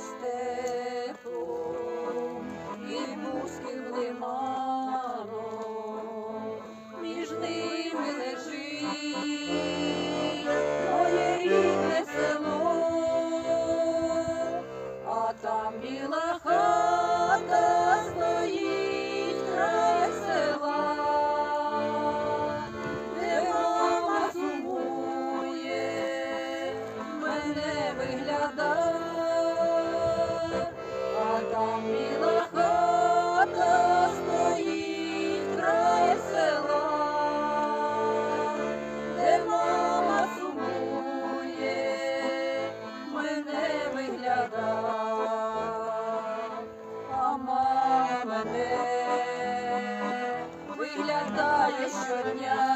степом і мужським лиманом, між ними лежить моє рідне село, а там біла хата. мене виглядає щодня.